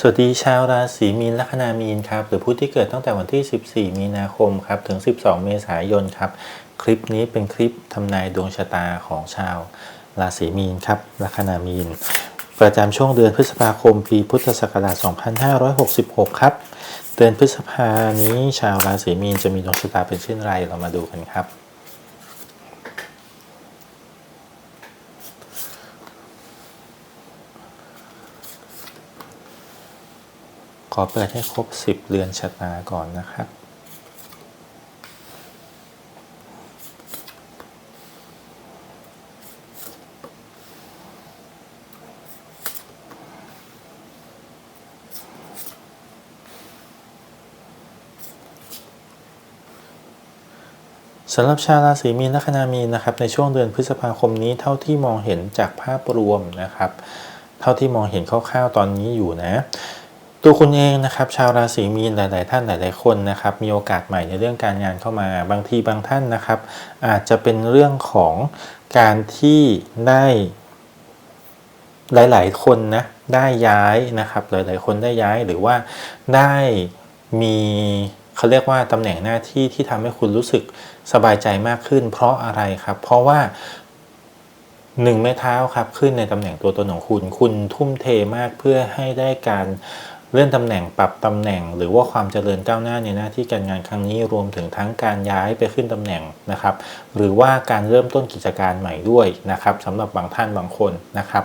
สวัสดีชาวราศีมีนลัคนามีนครับหรือผู้ที่เกิดตั้งแต่วันที่ 14 มีนาคมครับถึง 12 เมษายนครับ คลิปนี้เป็นคลิปทำนายดวงชะตาของชาวราศีมีนครับลัคนามีน ประจำช่วงเดือนพฤษภาคมปีพุทธศักราช 2566 ครับ เดือนพฤษภานี้ชาวราศีมีนจะมีดวงชะตาเป็นเช่นไรเรามาดูกันครับ อเปิดให้ครบ 10 เรือนชะตาก่อนนะครับ สำหรับชาวราศีมีนลัคนามีนนะครับ ในช่วงเดือนพฤษภาคมนี้เท่าที่มองเห็นจากภาพรวมนะครับ เท่าที่มองเห็นคร่าวๆตอนนี้อยู่นะ ตัวคุณเองนะครับชาวราศีมีนหลาย ๆ ท่านหลาย ๆ คนนะครับมีโอกาสใหม่ในเรื่องการงานเข้ามา บางทีบางท่านนะครับ อาจจะเป็นเรื่องของการที่ได้หลาย ๆ คนนะได้ย้ายนะครับ หลาย ๆ คนได้ย้ายหรือว่าได้มีเขาเรียกว่าตำแหน่งหน้าที่ที่ทำให้คุณรู้สึกสบายใจมากขึ้น เพราะอะไรครับ เพราะว่าหนึ่งไม้เท้าครับขึ้นในตำแหน่งตัวตนของคุณ คุณทุ่มเทมากเพื่อให้ได้การ เลื่อนตำแหน่งปรับตำแหน่ง หรือว่าความเจริญก้าวหน้าในหน้าที่การงานครั้งนี้รวมถึงทั้งการย้ายไปขึ้นตำแหน่งนะครับ หรือว่าการเริ่มต้นกิจการใหม่ด้วยนะครับสำหรับบางท่านบางคนนะครับ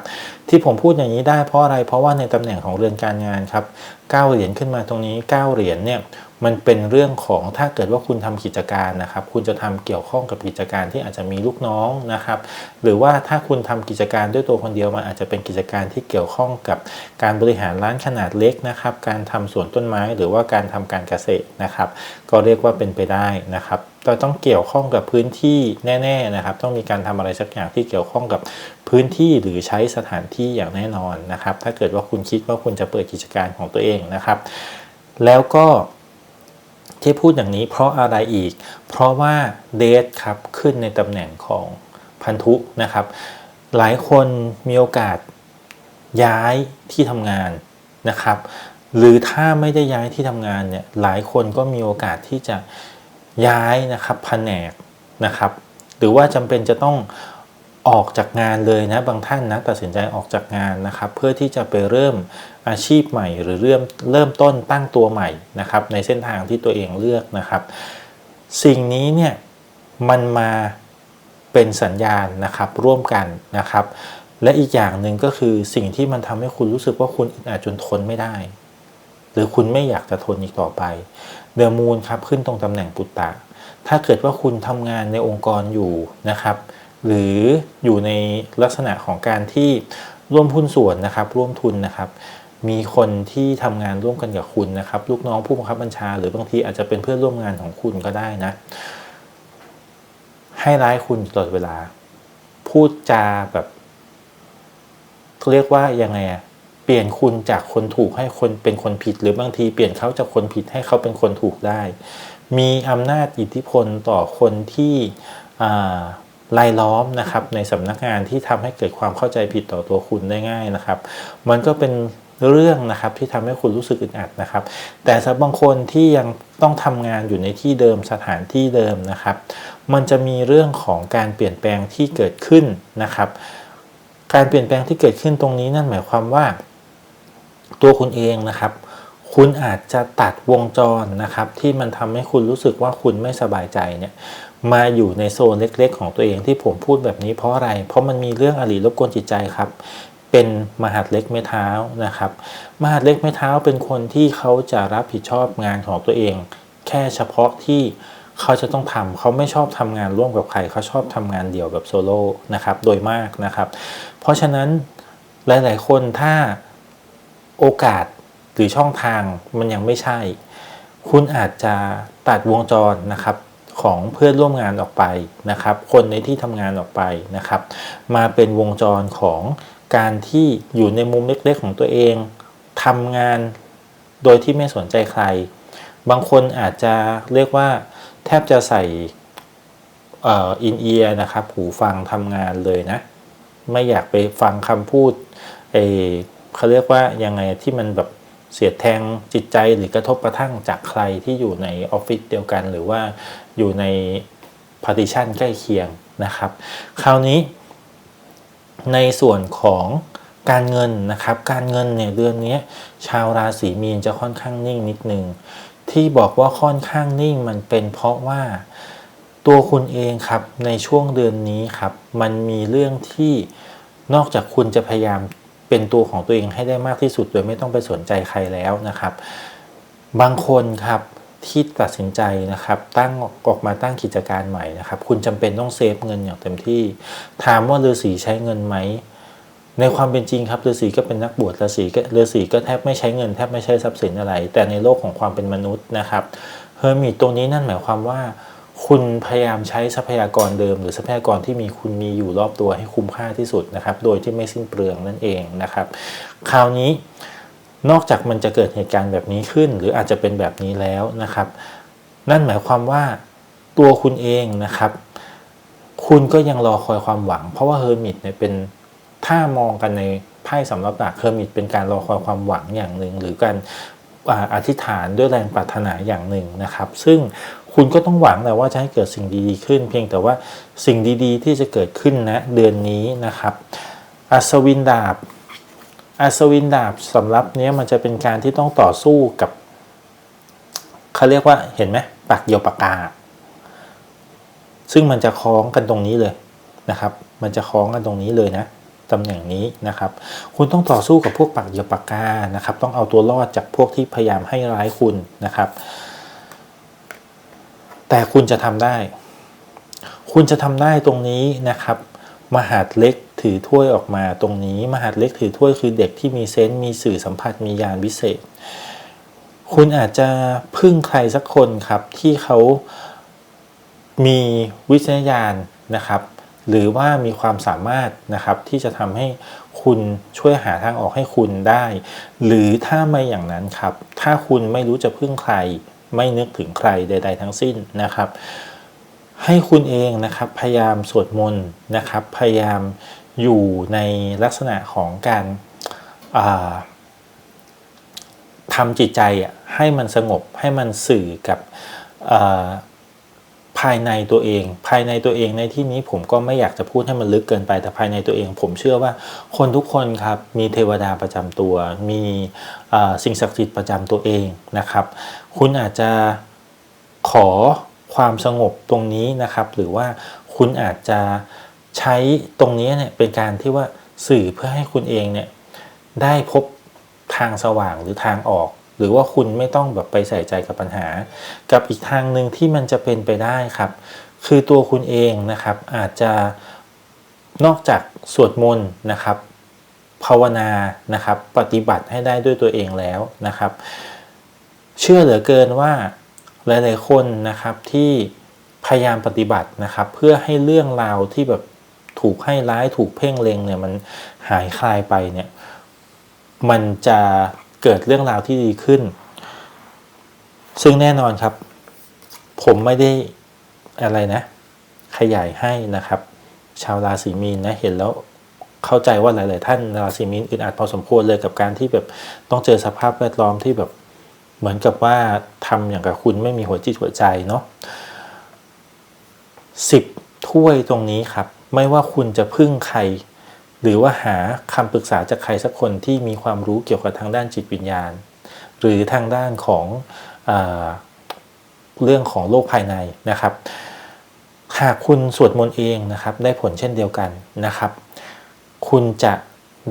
ที่ผมพูดอย่างนี้ได้เพราะอะไรเพราะว่าในตำแหน่งของเรือนการงานครับเก้าเหรียญขึ้นมาตรงนี้เก้าเหรียญเนี่ย มันเป็นเรื่องของถ้าเกิดว่าคุณทำกิจการนะครับ คุณจะทำเกี่ยวข้องกับกิจการที่อาจจะมีลูกน้องนะครับ หรือว่าถ้าคุณทำกิจการด้วยตัวคนเดียวมันอาจจะเป็นกิจการที่เกี่ยวข้องกับการบริหารร้านขนาดเล็กนะครับ การทำสวนต้นไม้หรือว่าการทำการเกษตรนะครับ ก็เรียกว่าเป็นไปได้นะครับเราต้องเกี่ยวข้องกับพื้นที่แน่ๆนะครับ ต้องมีการทำอะไรสักอย่างที่เกี่ยวข้องกับพื้นที่หรือใช้สถานที่อย่างแน่นอนนะครับ ถ้าเกิดว่าคุณคิดว่าคุณจะเปิดกิจการของตัวเองนะครับ แล้วก็ ที่พูดอย่างนี้เพราะอะไรอีก เพราะว่าเดทครับขึ้นในตำแหน่งของพันธุนะครับ หลายคนมีโอกาสย้ายที่ทำงานนะครับ หรือถ้าไม่ได้ย้ายที่ทำงานเนี่ยหลายคนก็มีโอกาสที่จะย้ายนะครับแผนกนะครับหรือว่าจำเป็นจะต้องออกจากงานเลยนะบางท่านนะตัดสินใจออกจากงานนะครับ เพื่อที่จะไปเริ่ม อาชีพใหม่ หรือเริ่มเริ่มต้นตั้งตัวใหม่นะครับในเส้นทางที่ตัวเองเลือกนะครับ สิ่งนี้เนี่ยมันมาเป็นสัญญาณนะครับร่วมกันนะครับ และอีกอย่างหนึ่งก็คือสิ่งที่มันทำให้คุณรู้สึกว่าคุณอึดจนทนไม่ได้ หรือคุณไม่อยากจะทนอีกต่อไปเดอะมูนครับขึ้นตรงตำแหน่งปุตตะ ถ้าเกิดว่าคุณทำงานในองค์กรอยู่นะครับ หรืออยู่ในลักษณะของการที่ร่วมหุ้นส่วนนะครับ ร่วมทุนนะครับ มีคนที่ทำงานร่วมกันกับคุณนะครับ ลูกน้องผู้บังคับบัญชา หรือบางทีอาจจะเป็นเพื่อนร่วมงานของคุณก็ได้นะ ให้ร้ายคุณตลอดเวลา พูดจาแบบเรียกว่ายังไงอะเปลี่ยนคุณจากคนถูกให้คนเป็นคนผิด หรือบางทีเปลี่ยนเขาจากคนผิดให้เขาเป็นคนถูกได้ มีอำนาจอิทธิพลต่อคนที่ลายล้อมนะครับในสำนักงานที่ทำให้เกิดความเข้าใจผิดต่อตัวคุณได้ง่ายนะครับ มันก็เป็น เรื่องนะครับที่ทำให้คุณรู้สึกอึดอัดนะครับ แต่สำหรับบางคนที่ยังต้องทำงานอยู่ในที่เดิมสถานที่เดิมนะครับ มันจะมีเรื่องของการเปลี่ยนแปลงที่เกิดขึ้นนะครับ การเปลี่ยนแปลงที่เกิดขึ้นตรงนี้นั่นหมายความว่า ตัวคุณเองนะครับคุณอาจจะตัดวงจรนะครับ ที่มันทำให้คุณรู้สึกว่าคุณไม่สบายใจเนี่ยมาอยู่ในโซนเล็ก ๆ ของตัวเองที่ผมพูดแบบนี้เพราะอะไร เพราะมันมีเรื่องอริรบกวนจิตใจครับ เป็นมหาดเล็กไม่เท้านะครับ มหาดเล็กไม่เท้าเป็นคนที่เขาจะรับผิดชอบงานของตัวเอง แค่เฉพาะที่เขาจะต้องทำเขาไม่ชอบทำงานร่วมกับใครเขาชอบทำงานเดี่ยวแบบโซโล่นะครับโดยมากนะครับ เพราะฉะนั้นหลาย ๆ คนถ้าโอกาสหรือช่องทางมันยังไม่ใช่ คุณอาจจะตัดวงจรนะครับของเพื่อนร่วมงานออกไปนะครับ คนในที่ทำงานออกไปนะครับ มาเป็นวงจรของ การที่อยู่ในมุมเล็กๆของตัวเองทำงานโดยที่ไม่สนใจใคร บางคนอาจจะเรียกว่า แทบจะใส่อินเอียร์นะครับ หูฟังทำงานเลยนะ ไม่อยากไปฟังคำพูดเอเขาเรียกว่ายังไงที่มันแบบเสียดแทงจิตใจหรือกระทบกระทั่งจากใครที่อยู่ในออฟฟิศเดียวกัน หรือว่าอยู่ใน partition ใกล้เคียงนะครับ คราวนี้ ในส่วนของการเงินนะครับ การเงินเนี่ยเดือนนี้ชาวราศีมีนจะค่อนข้างนิ่งนิดนึงที่บอกว่าค่อนข้างนิ่งมันเป็นเพราะว่าตัวคุณเองครับในช่วงเดือนนี้ครับมันมีเรื่องที่นอกจากคุณจะพยายามเป็นตัวของตัวเองให้ได้มากที่สุดโดยไม่ต้องไปสนใจใครแล้วนะครับ บางคนครับ ที่ตัดสินใจนะครับตั้งออกมาตั้งกิจการใหม่นะครับ คุณจำเป็นต้องเซฟเงินอย่างเต็มที่ ถามว่าฤาษีใช้เงินไหมในความเป็นจริงครับฤาษีก็เป็นนักบวชฤาษีก็ฤาษีก็แทบไม่ใช้เงินแทบไม่ใช้ทรัพย์สินอะไร แต่ในโลกของความเป็นมนุษย์นะครับเฮอร์มิตตรงนี้นั่นหมายความว่า คุณพยายามใช้ทรัพยากรเดิม หรือทรัพยากรที่มีคุณมีอยู่รอบตัวให้คุ้มค่าที่สุดนะครับ โดยที่ไม่สิ้นเปลืองนั่นเองนะครับ คราวนี้ นอกจากมันจะเกิดเหตุการณ์แบบนี้ขึ้น หรืออาจจะเป็นแบบนี้แล้วนะครับ นั่นหมายความว่าตัวคุณเองนะครับ คุณก็ยังรอคอยความหวัง เพราะว่าเฮอร์มิตเนี่ยเป็นถ้ามองกันในไพ่สำหรับหลักเฮอร์มิตเป็นการรอคอยความหวังอย่างหนึ่ง หรือการอธิษฐานด้วยแรงปรารถนาอย่างหนึ่งนะครับ ซึ่งคุณก็ต้องหวังแหละว่าจะให้เกิดสิ่งดีๆขึ้น เพียงแต่ว่าสิ่งดีๆ ที่จะเกิดขึ้นนะเดือนนี้นะครับ อัศวินดาบ อัศวินดาบสำหรับเนี้ยมันจะเป็นการที่ต้องต่อสู้กับเขาเรียกว่าเห็นไหมปากเดียวปากกา ซึ่งมันจะคล้องกันตรงนี้เลยนะครับ มันจะคล้องกันตรงนี้เลยนะตำแหน่งนี้นะครับ คุณต้องต่อสู้กับพวกปากเดียวปากกานะครับ ต้องเอาตัวรอดจากพวกที่พยายามให้ร้ายคุณนะครับ แต่คุณจะทำได้ คุณจะทำได้ตรงนี้นะครับ มหาดเล็ก ถือถ้วยออกมาตรงนี้ มหาดเล็กถือถ้วยคือเด็กที่มีเซนส์มีสื่อสัมผัสมียานวิเศษ คุณอาจจะพึ่งใครสักคนครับที่เขามีวิจารณญาณนะครับ หรือว่ามีความสามารถนะครับที่จะทำให้คุณช่วยหาทางออกให้คุณได้ หรือถ้าไม่อย่างนั้นครับ ถ้าคุณไม่รู้จะพึ่งใคร ไม่นึกถึงใครใด ๆ ทั้งสิ้นนะครับ ให้คุณเองนะครับพยายามสวดมนต์นะครับ พยายาม อยู่ในลักษณะของการาทำจิตใจให้มันสงบให้มันสื่อกับาภายในตัวเอง ภายในตัวเองในที่นี้ผมก็ไม่อยากจะพูดให้มันลึกเกินไปแต่ภายในตัวเอง ผมเชื่อว่าคนทุกคนครับมีเทวดาประจำตัว มีสิ่งศักดิ์สิทธิ์ประจำตัวเองนะครับ คุณอาจจะขอความสงบตรงนี้นะครับ หรือว่าคุณอาจจะ ใช้ตรงนี้เนี่ยเป็นการที่ว่าสื่อเพื่อให้คุณเองเนี่ยได้พบทางสว่างหรือทางออก หรือว่าคุณไม่ต้องแบบไปใส่ใจกับปัญหา กับอีกทางหนึ่งที่มันจะเป็นไปได้ครับ คือตัวคุณเองนะครับอาจจะนอกจากสวดมนต์นะครับ ภาวนานะครับ ปฏิบัติให้ได้ด้วยตัวเองแล้วนะครับ เชื่อเหลือเกินว่าหลาย ๆ คนนะครับที่พยายามปฏิบัตินะครับ เพื่อให้เรื่องราวที่แบบ ถูกให้ร้ายถูกเพ่งเล็งเนี่ยมันหายคลายไปเนี่ยมันจะเกิดเรื่องราวที่ดีขึ้น ซึ่งแน่นอนครับ ผมไม่ได้อะไรนะ ขยายให้นะครับ ชาวราศีมีนนะเห็นแล้วเข้าใจว่าหลาย ๆ ท่านราศีมีนอึดอัดพอสมควรเลยกับการที่แบบต้องเจอสภาพแวดล้อมที่แบบเหมือนกับว่าทำอย่างกับคุณไม่มีหัวจิตหัวใจเนาะสิบถ้วยตรงนี้ครับ ไม่ว่าคุณจะพึ่งใคร หรือว่าหาคำปรึกษาจากใครสักคนที่มีความรู้เกี่ยวกับทางด้านจิตวิญญาณ หรือทางด้านของอเรื่องของโลกภายในนะครับหากคุณสวดมนต์เองนะครับ ได้ผลเช่นเดียวกันนะครับ คุณจะ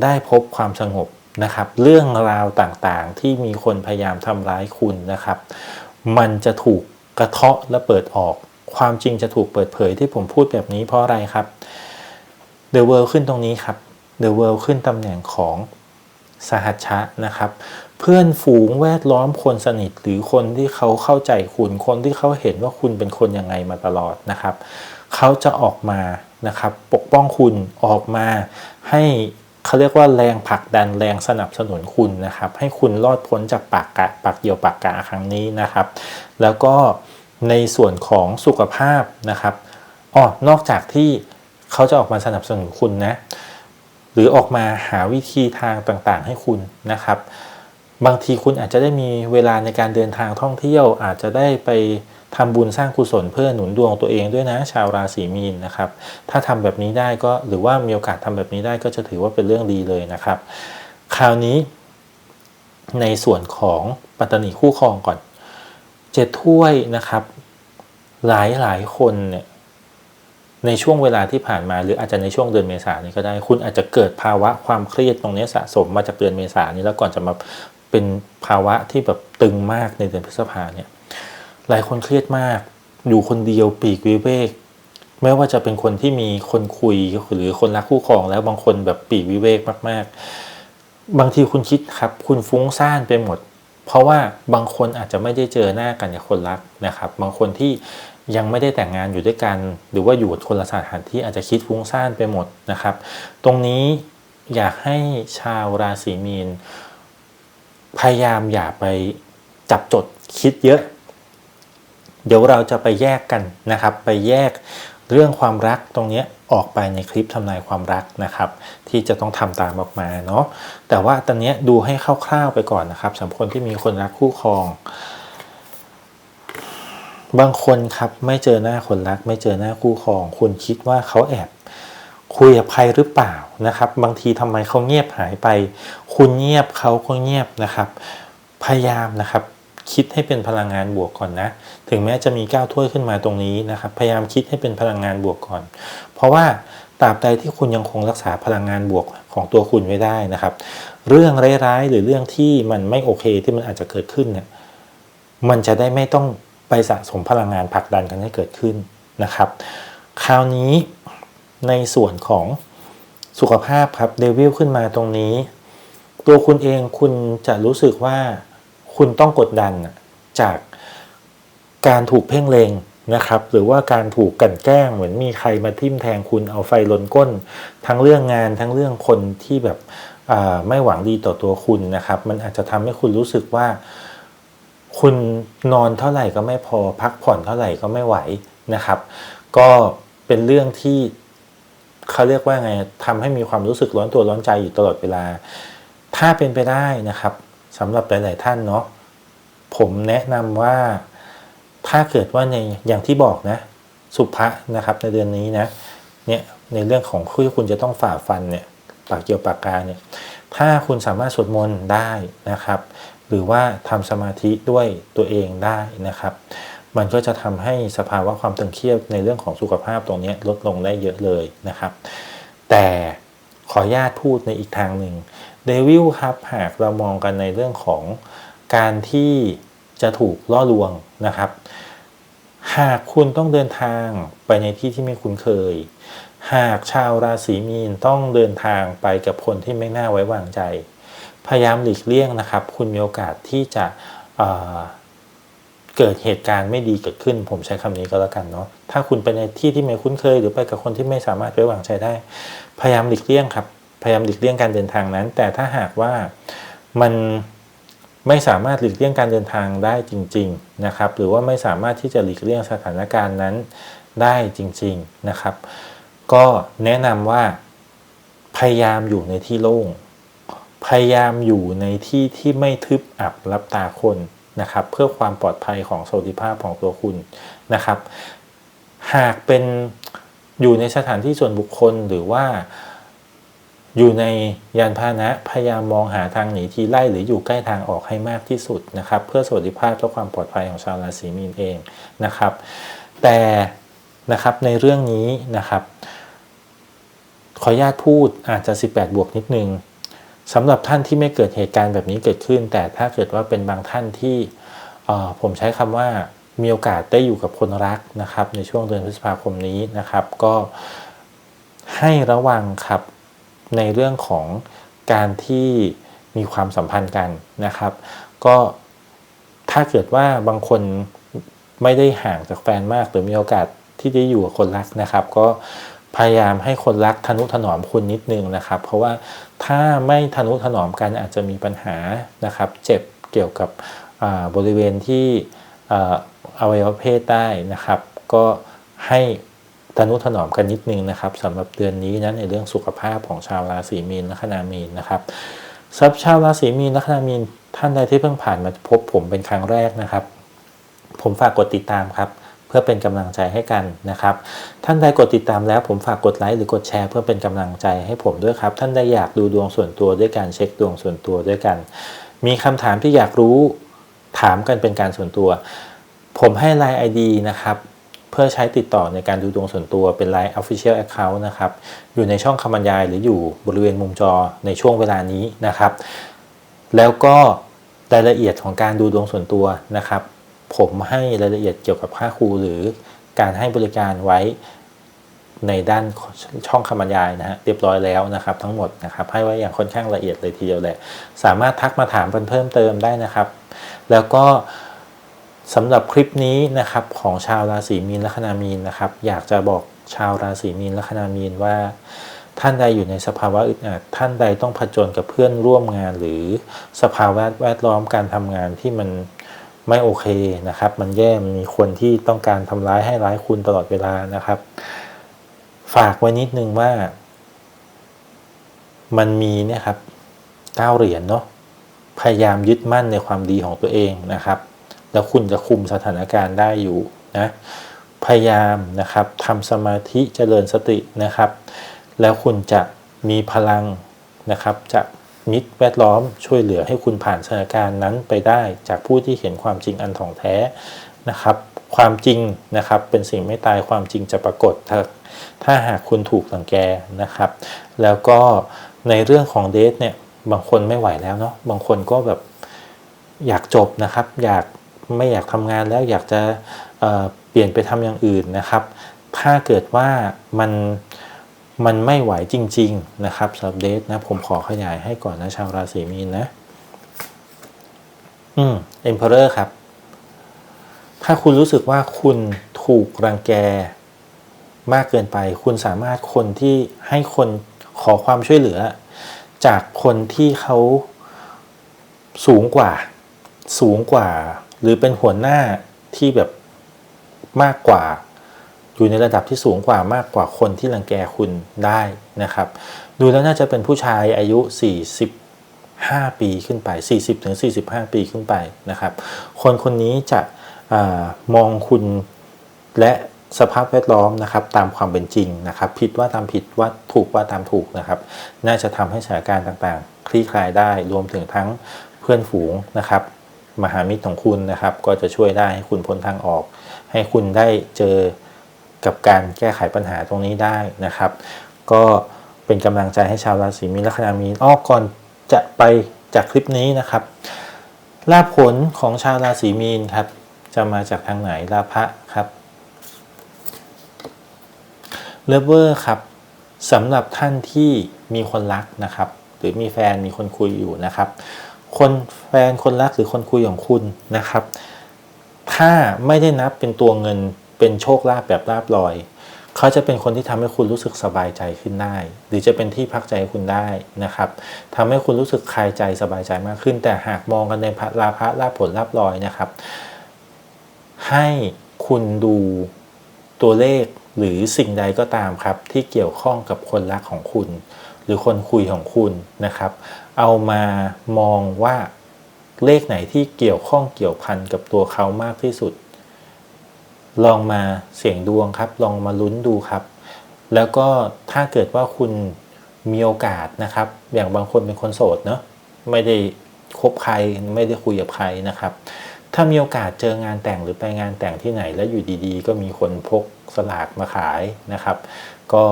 ได้พบความสงบนะครับ เรื่องราวต่างๆที่มีคนพยายามทำร้ายคุณนะครับ มันจะถูกกระเทาะและเปิดออก ความจริงจะถูกเปิดเผยที่ผมพูดแบบนี้เพราะอะไรครับ The World ขึ้นตรงนี้ครับ The World ขึ้นตำแหน่งของสหัชชะนะครับ เพื่อนฝูงแวดล้อมคนสนิทหรือคนที่เขาเข้าใจคุณคนที่เขาเห็นว่าคุณเป็นคนยังไงมาตลอดนะครับ เขาจะออกมานะครับปกป้องคุณออกมาให้เขาเรียกว่าแรงผลักดันแรงสนับสนุนคุณนะครับ ให้คุณรอดพ้นจากปากกะปากเดียวปากกาครั้งนี้นะครับ แล้วก็ ในส่วนของสุขภาพนะครับอ๋อนอกจากที่เขาจะออกมาสนับสนุนคุณนะ หรือออกมาหาวิธีทางต่างๆ ให้คุณนะครับ บางทีคุณอาจจะได้มีเวลาในการเดินทางท่องเที่ยว อาจจะได้ไปทำบุญสร้างกุศลเพื่อหนุนดวงตัวเองด้วยนะ ชาวราศีมีนนะครับ ถ้าทำแบบนี้ได้ก็หรือว่ามีโอกาสทำแบบนี้ได้ก็จะถือว่าเป็นเรื่องดีเลยนะครับ คราวนี้ ในส่วนของปัตตานีคู่ครองก่อน เจ็ดถ้วยนะครับ หลายหลายคนเนี่ยในช่วงเวลาที่ผ่านมา หรืออาจจะในช่วงเดือนเมษานี้ก็ได้ คุณอาจจะเกิดภาวะความเครียดตรงนี้สะสมมาจากเดือนเมษานนี้แล้วก่อนจะมาเป็นภาวะที่แบบตึงมากในเดือนพฤษภาเนี่ยหลายคนเครียดมาก อยู่คนเดียวปีกวิเวกไม่ว่าจะเป็นคนที่มีคนคุยหรือคนรักคู่ครองแล้วบางคนแบบปีกวิเวกมาก ๆ บางทีคุณคิดครับ คุณฟุ้งซ่านไปหมด เพราะว่าบางคนอาจจะไม่ได้เจอหน้ากันกับคนรักนะครับ บางคนที่ยังไม่ได้แต่งงานอยู่ด้วยกัน หรือว่าอยู่คนละสถานที่อาจจะคิดฟุ้งซ่านไปหมดนะครับ ตรงนี้อยากให้ชาวราศีมีน พยายามอย่าไปจับจดคิดเยอะ เดี๋ยวเราจะไปแยกกันนะครับ ไปแยก เรื่องความรักตรงนี้ออกไปในคลิปทำนายความรักนะครับ ที่จะต้องทำตามออกมาเนาะแต่ว่าตอนนี้ดูให้คร่าวๆไปก่อนนะครับสำหรับคนที่มีคนรักคู่ครอง บางคนครับไม่เจอหน้าคนรัก ไม่เจอหน้าคู่ครอง คุณคิดว่าเขาแอบคุยกับใครหรือเปล่านะครับ บางทีทำไมเขาเงียบหายไป คุณเงียบเขาก็เงียบนะครับ พยายามนะครับ คิดให้เป็นพลังงานบวกก่อนนะ ถึงแม้จะมีก้าวถ้วยขึ้นมาตรงนี้นะครับ พยายามคิดให้เป็นพลังงานบวกก่อน เพราะว่าตราบใดที่คุณยังคงรักษาพลังงานบวกของตัวคุณไว้ได้นะครับ เรื่องร้ายๆหรือเรื่องที่มันไม่โอเคที่มันอาจจะเกิดขึ้นเนี่ย มันจะได้ไม่ต้องไปสะสมพลังงานผลักดันกันให้เกิดขึ้นนะครับ คราวนี้ในส่วนของสุขภาพครับเดวิลขึ้นมาตรงนี้ ตัวคุณเองคุณจะรู้สึกว่า คุณต้องกดดันจากการถูกเพ่งเลงนะครับ หรือว่าการถูกกันแกล้งเหมือนมีใครมาทิ่มแทงคุณเอาไฟลนก้น ทั้งเรื่องงานทั้งเรื่องคนที่แบบไม่หวังดีต่อตัวคุณนะครับ มันอาจจะทำให้คุณรู้สึกว่า คุณนอนเท่าไหร่ก็ไม่พอพักผ่อนเท่าไหร่ก็ไม่ไหวนะครับ ก็เป็นเรื่องที่เขาเรียกว่าไงทำให้มีความรู้สึกร้อนตัวร้อนใจอยู่ตลอดเวลา ถ้าเป็นไปได้นะครับ สำหรับหลาย ๆ ท่านเนาะผมแนะนำว่าถ้าเกิดว่าในอย่างที่บอกนะ สุภะนะครับในเดือนนี้นะเนี่ยในเรื่องของที่คุณจะต้องฝ่าฟันเนี่ยปากเกี่ยวปากกาเนี่ยถ้าคุณสามารถสวดมนต์ได้นะครับ หรือว่าทำสมาธิด้วยตัวเองได้นะครับ มันก็จะทำให้สภาวะความตึงเครียดในเรื่องของสุขภาพตรงนี้ลดลงได้เยอะเลยนะครับ แต่ขอญาตพูดในอีกทางหนึ่ง เดวิลครับหากเรามองกันในเรื่องของการที่จะถูกล่อลวงนะครับ หากคุณต้องเดินทางไปในที่ที่ไม่คุ้นเคย หากชาวราศีมีนต้องเดินทางไปกับคนที่ไม่น่าไว้วางใจ พยายามหลีกเลี่ยงนะครับ คุณมีโอกาสที่จะเเกิดเหตุการณ์ไม่ดีเกิดขึ้น ผมใช้คำนี้ก็แล้วกันเนาะถ้าคุณไปในที่ที่ไม่คุ้นเคย หรือไปกับคนที่ไม่สามารถไว้วางใจได้ พยายามหลีกเลี่ยงครับ พยายามหลีกเลี่ยงการเดินทางนั้น แต่ถ้าหากว่ามันไม่สามารถหลีกเลี่ยงการเดินทางได้จริง ๆนะครับ หรือว่าไม่สามารถที่จะหลีกเลี่ยงสถานการณ์นั้นได้จริง ๆนะครับ ก็แนะนำว่าพยายามอยู่ในที่โล่งพยายามอยู่ในที่ที่ไม่ทึบอับรับตาคนนะครับ เพื่อความปลอดภัยของสวัสดิภาพของตัวคุณนะครับ หากเป็นอยู่ในสถานที่ส่วนบุคคลหรือว่า อยู่ในยานพาหนะพยายามมองหาทางหนีที่ไล่หรืออยู่ใกล้ทางออกให้มากที่สุดนะครับ เพื่อสวัสดิภาพและความปลอดภัยของชาวราศีมีนเองนะครับ แต่นะครับในเรื่องนี้นะครับขออนุญาตพูดอาจจะ 18 บวกนิดนึงสำหรับท่านที่ไม่เกิดเหตุการณ์แบบนี้เกิดขึ้น แต่ถ้าเกิดว่าเป็นบางท่านที่ผมใช้คำว่ามีโอกาสได้อยู่กับคนรักนะครับ ในช่วงเดือนพฤษภาคมนี้นะครับ ก็ให้ระวังครับ ในเรื่องของการที่มีความสัมพันธ์กันนะครับ ก็ถ้าเกิดว่าบางคนไม่ได้ห่างจากแฟนมาก หรือมีโอกาสที่ได้อยู่กับคนรักนะครับ ก็พยายามให้คนรักทนุถนอมคุณนิดนึงนะครับ เพราะว่าถ้าไม่ทนุถนอมกันอาจจะมีปัญหานะครับ เจ็บเกี่ยวกับบริเวณที่อวัยวะเพศได้นะครับ ก็ให้ ตนุถนอมกันนิดนึงนะครับสำหรับเดือนนี้นะในเรื่องสุขภาพของชาวราศีมีนและคณามีนนะครับสำหรับชาวราศีมีนลัคนามีนท่านใดที่เพิ่งผ่านมาพบผมเป็นครั้งแรกนะครับ ผมฝากกดติดตามครับเพื่อเป็นกำลังใจให้กันนะครับ ท่านใดกดติดตามแล้วผมฝากกดไลค์หรือกดแชร์เพื่อเป็นกำลังใจให้ผมด้วยครับ ท่านใดอยากดูดวงส่วนตัวด้วยการเช็คดวงส่วนตัวด้วยกัน มีคำถามที่อยากรู้ถามกันเป็นการส่วนตัว ผมให้ Line ID นะครับ เพื่อใช้ติดต่อในการดูดวงส่วนตัวเป็น Line Official Account นะครับ อยู่ในช่องคำบรรยายหรืออยู่บริเวณมุมจอในช่วงเวลานี้นะครับ แล้วก็รายละเอียดของการดูดวงส่วนตัวนะครับ ผมให้รายละเอียดเกี่ยวกับค่าครูหรือการให้บริการไว้ในด้านช่องคำบรรยายนะฮะเรียบร้อยแล้วนะครับ ทั้งหมดนะครับให้ไว้อย่างค่อนข้างละเอียดเลยทีเดียวแหละ สามารถทักมาถามเพิ่มเพิ่มเติมได้นะครับ แล้วก็ สำหรับคลิปนี้นะครับของชาวราศีมีนลัคนามีนนะครับ อยากจะบอกชาวราศีมีนลัคนามีนว่า ท่านใดอยู่ในสภาวะอึดอัดท่านใดต้องผจญกับเพื่อนร่วมงาน หรือสภาวะแวดล้อมการทำงานที่มันไม่โอเคนะครับ มันแย่มมีคนที่ต้องการทำร้ายให้ร้ายคุณตลอดเวลานะครับ ฝากไว้นิดนึงว่า มันมีเนี่ยครับเก้าเหรียญเนาะพยายามยึดมั่นในความดีของตัวเองนะครับ แล้วคุณจะคุมสถานการณ์ได้อยู่นะพยายามนะครับทำสมาธิเจริญสตินะครับ แล้วคุณจะมีพลังนะครับจะมิตรแวดล้อมช่วยเหลือให้คุณผ่านสถานการณ์นั้นไปได้จากผู้ที่เห็นความจริงอันถ่องแท้นะครับ ความจริงนะครับเป็นสิ่งไม่ตายความจริงจะปรากฏ ถ้าถ้าหากคุณถูกสังแกนะครับ แล้วก็ในเรื่องของเดทเนี่ยบางคนไม่ไหวแล้วเนาะบางคนก็แบบอยากจบนะครับ อยาก ไม่อยากทำงานแล้วอยากจะเเปลี่ยนไปทำอย่างอื่นนะครับ ถ้าเกิดว่ามันมันไม่ไหวจริง ๆ นะครับสำหรับเดทนะผมขอขยายให้ก่อนนะชาวราศีมีนนะ อืม Emperor ครับ ถ้าคุณรู้สึกว่าคุณถูกรังแกมากเกินไป คุณสามารถคนที่ให้คนขอความช่วยเหลือ จากคนที่เขาสูงกว่าสูงกว่า หรือเป็นหัวหน้าที่แบบมากกว่า อยู่ในระดับที่สูงกว่ามากกว่าคนที่รังแกคุณได้นะครับ ดูแล้วน่าจะเป็นผู้ชายอายุ 45 ปีขึ้นไป 40ถึง45 ปีขึ้นไปนะครับ คนคนนี้จะอมองคุณและสภาพแวดล้อมนะครับตามความเป็นจริงนะครับ ผิดว่าตามผิดว่าถูกว่าตามถูกนะครับ น่าจะทำให้สถานการณ์ต่างๆ คลี่คลายได้รวมถึงทั้งเพื่อนฝูงนะครับ มหามิตรของคุณนะครับ ก็จะช่วยได้ให้คุณพ้นทางออก ให้คุณได้เจอกับการแก้ไขปัญหาตรงนี้ได้นะครับ ก็เป็นกำลังใจให้ชาวราศีมีนลัคนามีนอ้อก่อนจะไปจากคลิปนี้นะครับลาภผลของชาวราศีมีนครับ จะมาจากทางไหนลาภะครับเลเวอร์ครับสำหรับท่านที่มีคนรักนะครับ หรือมีแฟนมีคนคุยอยู่นะครับ คนแฟนคนรักหรือคนคุยของคุณนะครับ ถ้าไม่ได้นับเป็นตัวเงินเป็นโชคลาภแบบลาบลอย เขาจะเป็นคนที่ทำให้คุณรู้สึกสบายใจขึ้นได้ หรือจะเป็นที่พักใจคุณได้นะครับทำให้คุณรู้สึกคลายใจสบายใจมากขึ้น แต่หากมองกันในลาภะลาผลลาบลอยนะครับ ให้คุณดูตัวเลขหรือสิ่งใดก็ตามครับที่เกี่ยวข้องกับคนรักของคุณ หรือคนคุยของคุณนะครับ เอามามองว่าเลขไหนที่เกี่ยวข้องเกี่ยวพันกับตัวเขามากที่สุด ลองมาเสี่ยงดวงครับ ลองมาลุ้นดูครับ แล้วก็ถ้าเกิดว่าคุณมีโอกาสนะครับ อย่างบางคนเป็นคนโสดเนาะไม่ได้คบใครไม่ได้คุยกับใครนะครับ ถ้ามีโอกาสเจองานแต่งหรือไปงานแต่งที่ไหนแล้วอยู่ดีๆ ก็มีคนพกสลากมาขายนะครับ ก็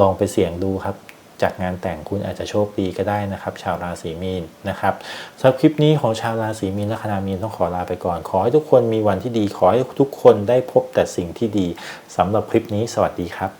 ลองไปเสี่ยงดูครับ จากงานแต่งคุณอาจจะโชคดีก็ได้นะครับ ชาวราศีมีนนะครับสำหรับคลิปนี้ของชาวราศีมีนและคณามีนต้องขอลาไปก่อน ขอให้ทุกคนมีวันที่ดี ขอให้ทุกคนได้พบแต่สิ่งที่ดีสำหรับคลิปนี้สวัสดีครับ